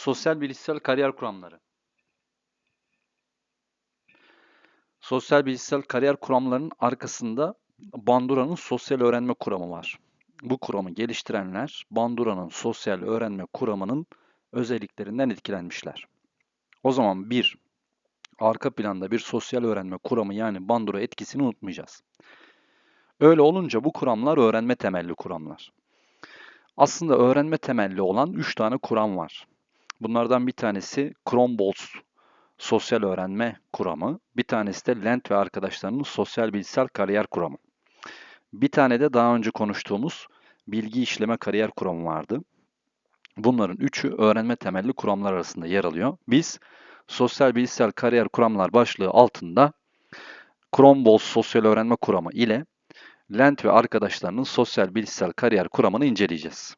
Sosyal bilişsel kariyer kuramları. Sosyal bilişsel kariyer kuramlarının arkasında Bandura'nın sosyal öğrenme kuramı var. Bu kuramı geliştirenler Bandura'nın sosyal öğrenme kuramının özelliklerinden etkilenmişler. O zaman bir, arka planda bir sosyal öğrenme kuramı yani Bandura etkisini unutmayacağız. Öyle olunca bu kuramlar öğrenme temelli kuramlar. Aslında öğrenme temelli olan 3 tane kuram var. Bunlardan bir tanesi Kronbolz sosyal öğrenme kuramı, bir tanesi de Lent ve arkadaşlarının sosyal bilgisayar kariyer kuramı. Bir tane de daha önce konuştuğumuz bilgi işleme kariyer kuramı vardı. Bunların üçü öğrenme temelli kuramlar arasında yer alıyor. Biz sosyal bilgisayar kariyer kuramlar başlığı altında Kronbolz sosyal öğrenme kuramı ile Lent ve arkadaşlarının sosyal bilgisayar kariyer kuramını inceleyeceğiz.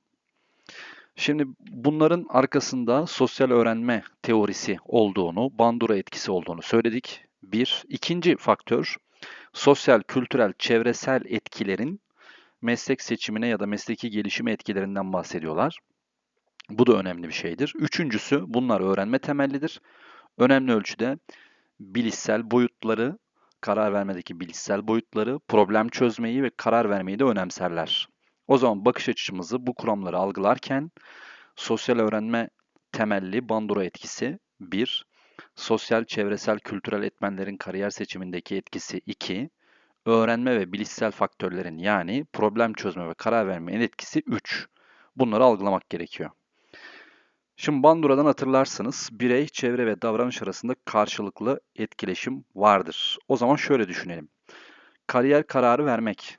Şimdi bunların arkasında sosyal öğrenme teorisi olduğunu, Bandura etkisi olduğunu söyledik. Bir. ikinci faktör, sosyal, kültürel, çevresel etkilerin meslek seçimine ya da mesleki gelişime etkilerinden bahsediyorlar. Bu da önemli bir şeydir. Üçüncüsü, bunlar öğrenme temellidir. Önemli ölçüde bilişsel boyutları, karar vermedeki bilişsel boyutları, problem çözmeyi ve karar vermeyi de önemserler. O zaman bakış açımızı bu kuramları algılarken sosyal öğrenme temelli Bandura etkisi 1, sosyal, çevresel, kültürel etmenlerin kariyer seçimindeki etkisi 2, öğrenme ve bilişsel faktörlerin yani problem çözme ve karar vermenin etkisi 3. Bunları algılamak gerekiyor. Şimdi Bandura'dan hatırlarsınız birey, çevre ve davranış arasında karşılıklı etkileşim vardır. O zaman şöyle düşünelim. Kariyer kararı vermek,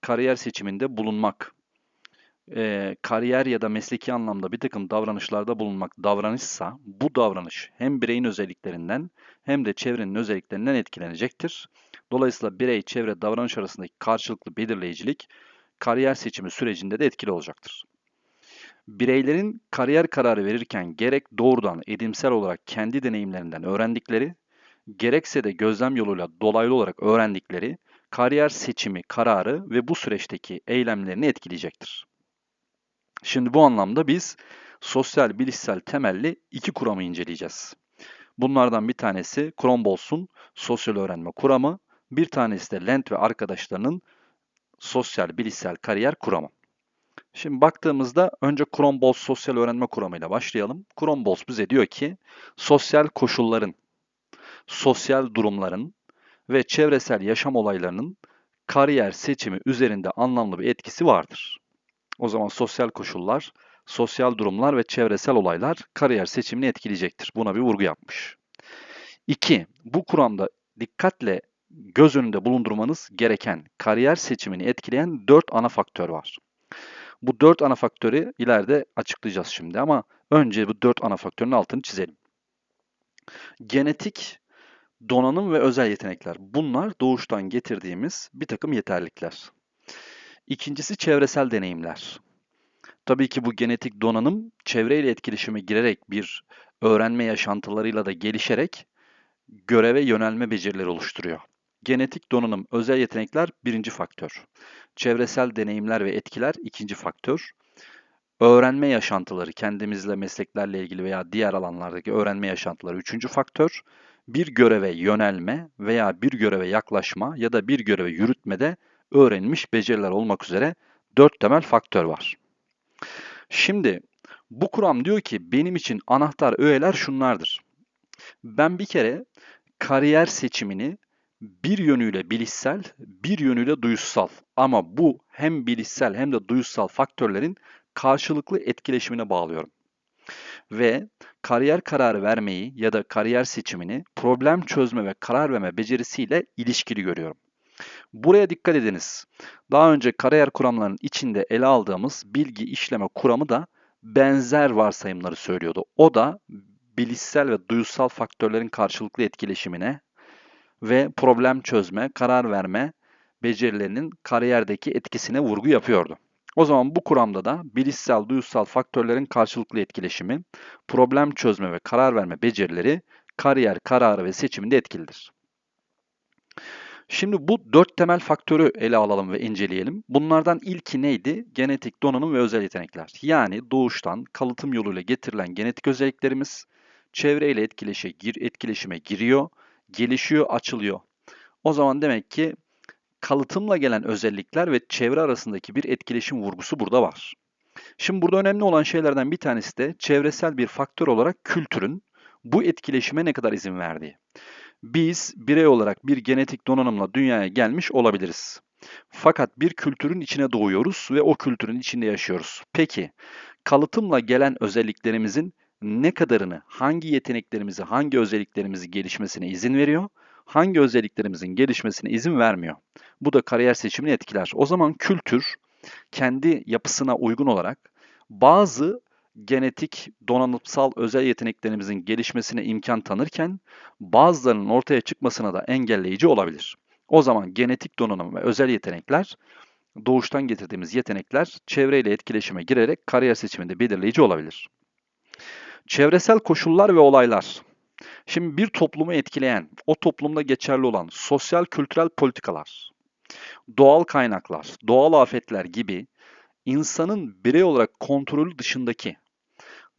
kariyer seçiminde bulunmak, e, kariyer ya da mesleki anlamda bir takım davranışlarda bulunmak davranışsa bu davranış hem bireyin özelliklerinden hem de çevrenin özelliklerinden etkilenecektir. Dolayısıyla birey, çevre, davranış arasındaki karşılıklı belirleyicilik kariyer seçimi sürecinde de etkili olacaktır. Bireylerin kariyer kararı verirken gerek doğrudan edimsel olarak kendi deneyimlerinden öğrendikleri, gerekse de gözlem yoluyla dolaylı olarak öğrendikleri kariyer seçimi kararı ve bu süreçteki eylemlerini etkileyecektir. Şimdi bu anlamda biz sosyal bilişsel temelli iki kuramı inceleyeceğiz. Bunlardan bir tanesi Kronbolz'un sosyal öğrenme kuramı, bir tanesi de Lent ve arkadaşlarının sosyal bilişsel kariyer kuramı. Şimdi baktığımızda önce Kronbolz sosyal öğrenme kuramıyla başlayalım. Kronbolz bize diyor ki sosyal koşulların, sosyal durumların ve çevresel yaşam olaylarının kariyer seçimi üzerinde anlamlı bir etkisi vardır. O zaman sosyal koşullar, sosyal durumlar ve çevresel olaylar kariyer seçimini etkileyecektir. Buna bir vurgu yapmış. 2. Bu kuramda dikkatle göz önünde bulundurmanız gereken kariyer seçimini etkileyen 4 ana faktör var. Bu 4 ana faktörü ileride açıklayacağız şimdi ama önce bu 4 ana faktörün altını çizelim. Genetik, donanım ve özel yetenekler. Bunlar doğuştan getirdiğimiz bir takım yeterlikler. İkincisi çevresel deneyimler. Tabii ki bu genetik donanım çevreyle etkileşime girerek bir öğrenme yaşantılarıyla da gelişerek göreve yönelme becerileri oluşturuyor. Genetik donanım, özel yetenekler birinci faktör. Çevresel deneyimler ve etkiler ikinci faktör. Öğrenme yaşantıları, kendimizle, mesleklerle ilgili veya diğer alanlardaki öğrenme yaşantıları üçüncü faktör. Bir göreve yönelme veya bir göreve yaklaşma ya da bir göreve yürütmede öğrenilmiş beceriler olmak üzere dört temel faktör var. Şimdi bu kuram diyor ki benim için anahtar öğeler şunlardır. Ben bir kere kariyer seçimini bir yönüyle bilişsel, bir yönüyle duyusal ama bu hem bilişsel hem de duyusal faktörlerin karşılıklı etkileşimine bağlıyorum. Ve kariyer kararı vermeyi ya da kariyer seçimini problem çözme ve karar verme becerisiyle ilişkili görüyorum. Buraya dikkat ediniz. Daha önce kariyer kuramlarının içinde ele aldığımız bilgi işleme kuramı da benzer varsayımları söylüyordu. O da bilişsel ve duyusal faktörlerin karşılıklı etkileşimine ve problem çözme, karar verme becerilerinin kariyerdeki etkisine vurgu yapıyordu. O zaman bu kuramda da bilişsel, duyusal faktörlerin karşılıklı etkileşimi, problem çözme ve karar verme becerileri kariyer kararı ve seçiminde etkilidir. Şimdi bu dört temel faktörü ele alalım ve inceleyelim. Bunlardan ilki neydi? Genetik donanım ve özel yetenekler. Yani doğuştan kalıtım yoluyla getirilen genetik özelliklerimiz çevreyle etkileşe, gir, etkileşime giriyor, gelişiyor, açılıyor. O zaman demek ki kalıtımla gelen özellikler ve çevre arasındaki bir etkileşim vurgusu burada var. Şimdi burada önemli olan şeylerden bir tanesi de çevresel bir faktör olarak kültürün bu etkileşime ne kadar izin verdiği. Biz birey olarak bir genetik donanımla dünyaya gelmiş olabiliriz. Fakat bir kültürün içine doğuyoruz ve o kültürün içinde yaşıyoruz. Peki kalıtımla gelen özelliklerimizin ne kadarını, hangi yeteneklerimizi, hangi özelliklerimizi gelişmesine izin veriyor, hangi özelliklerimizin gelişmesine izin vermiyor? Bu da kariyer seçimini etkiler. O zaman kültür kendi yapısına uygun olarak bazı genetik, donanımsal özel yeteneklerimizin gelişmesine imkan tanırken bazılarının ortaya çıkmasına da engelleyici olabilir. O zaman genetik donanım ve özel yetenekler doğuştan getirdiğimiz yetenekler çevreyle etkileşime girerek kariyer seçiminde belirleyici olabilir. Çevresel koşullar ve olaylar. Şimdi bir toplumu etkileyen, o toplumda geçerli olan sosyal kültürel politikalar, doğal kaynaklar, doğal afetler gibi insanın birey olarak kontrolü dışındaki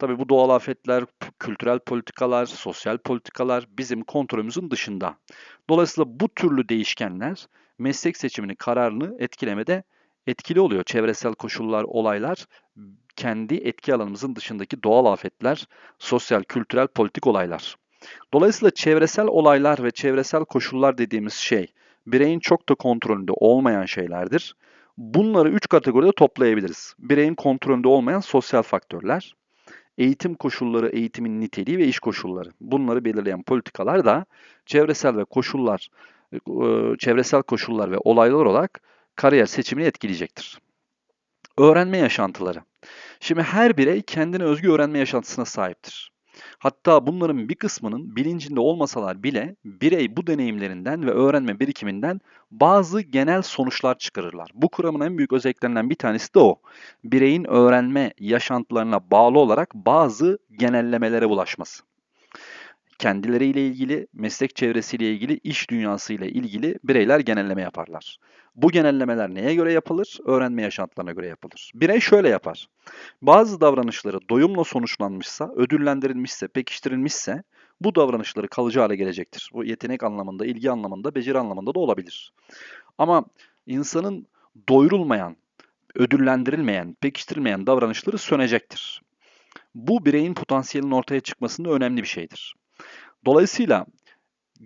Tabii bu doğal afetler, kültürel politikalar, sosyal politikalar bizim kontrolümüzün dışında. Dolayısıyla bu türlü değişkenler meslek seçimini, kararını etkilemede etkili oluyor. Çevresel koşullar, olaylar kendi etki alanımızın dışındaki doğal afetler, sosyal, kültürel, politik olaylar. Dolayısıyla çevresel olaylar ve çevresel koşullar dediğimiz şey bireyin çok da kontrolünde olmayan şeylerdir. Bunları üç kategoride toplayabiliriz. Bireyin kontrolünde olmayan sosyal faktörler, eğitim koşulları, eğitimin niteliği ve iş koşulları. Bunları belirleyen politikalar da çevresel ve koşullar, e, çevresel koşullar ve olaylar olarak kariyer seçimini etkileyecektir. Öğrenme yaşantıları. Şimdi her birey kendine özgü öğrenme yaşantısına sahiptir. Hatta bunların bir kısmının bilincinde olmasalar bile birey bu deneyimlerinden ve öğrenme birikiminden bazı genel sonuçlar çıkarırlar. Bu kuramın en büyük özelliklerinden bir tanesi de o. Bireyin öğrenme yaşantılarına bağlı olarak bazı genellemelere ulaşması kendileriyle ilgili, meslek çevresiyle ilgili, iş dünyasıyla ilgili bireyler genelleme yaparlar. Bu genellemeler neye göre yapılır? Öğrenme yaşantılarına göre yapılır. Birey şöyle yapar. Bazı davranışları doyumla sonuçlanmışsa, ödüllendirilmişse, pekiştirilmişse bu davranışları kalıcı hale gelecektir. Bu yetenek anlamında, ilgi anlamında, beceri anlamında da olabilir. Ama insanın doyurulmayan, ödüllendirilmeyen, pekiştirilmeyen davranışları sönecektir. Bu bireyin potansiyelinin ortaya çıkmasında önemli bir şeydir. Dolayısıyla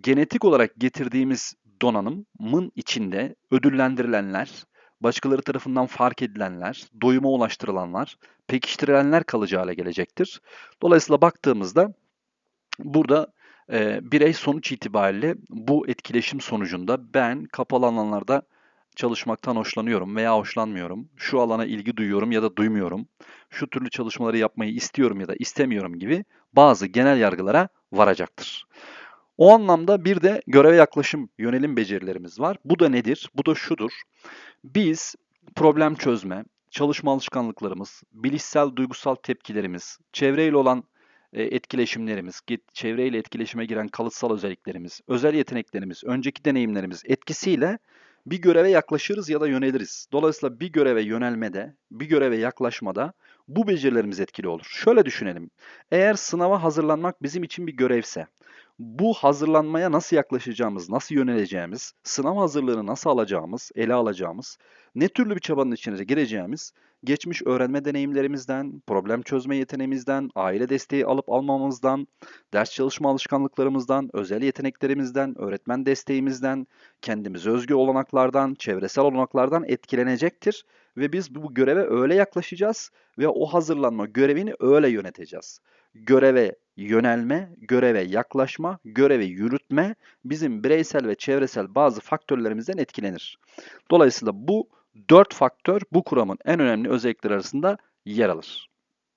genetik olarak getirdiğimiz donanımın içinde ödüllendirilenler, başkaları tarafından fark edilenler, doyuma ulaştırılanlar, pekiştirilenler kalıcı hale gelecektir. Dolayısıyla baktığımızda burada e, birey sonuç itibariyle bu etkileşim sonucunda ben kapalı alanlarda çalışmaktan hoşlanıyorum veya hoşlanmıyorum, şu alana ilgi duyuyorum ya da duymuyorum, şu türlü çalışmaları yapmayı istiyorum ya da istemiyorum gibi bazı genel yargılara varacaktır. O anlamda bir de göreve yaklaşım yönelim becerilerimiz var. Bu da nedir? Bu da şudur. Biz problem çözme, çalışma alışkanlıklarımız, bilişsel duygusal tepkilerimiz, çevreyle olan e, etkileşimlerimiz, çevreyle etkileşime giren kalıtsal özelliklerimiz, özel yeteneklerimiz, önceki deneyimlerimiz etkisiyle bir göreve yaklaşırız ya da yöneliriz. Dolayısıyla bir göreve yönelmede, bir göreve yaklaşmada bu becerilerimiz etkili olur. Şöyle düşünelim. Eğer sınava hazırlanmak bizim için bir görevse, bu hazırlanmaya nasıl yaklaşacağımız, nasıl yöneleceğimiz, sınav hazırlığını nasıl alacağımız, ele alacağımız, ne türlü bir çabanın içine gireceğimiz, geçmiş öğrenme deneyimlerimizden, problem çözme yeteneğimizden, aile desteği alıp almamızdan, ders çalışma alışkanlıklarımızdan, özel yeteneklerimizden, öğretmen desteğimizden, kendimize özgü olanaklardan, çevresel olanaklardan etkilenecektir ve biz bu göreve öyle yaklaşacağız ve o hazırlanma görevini öyle yöneteceğiz. Göreve yönelme, göreve yaklaşma, göreve yürütme bizim bireysel ve çevresel bazı faktörlerimizden etkilenir. Dolayısıyla bu dört faktör bu kuramın en önemli özellikleri arasında yer alır.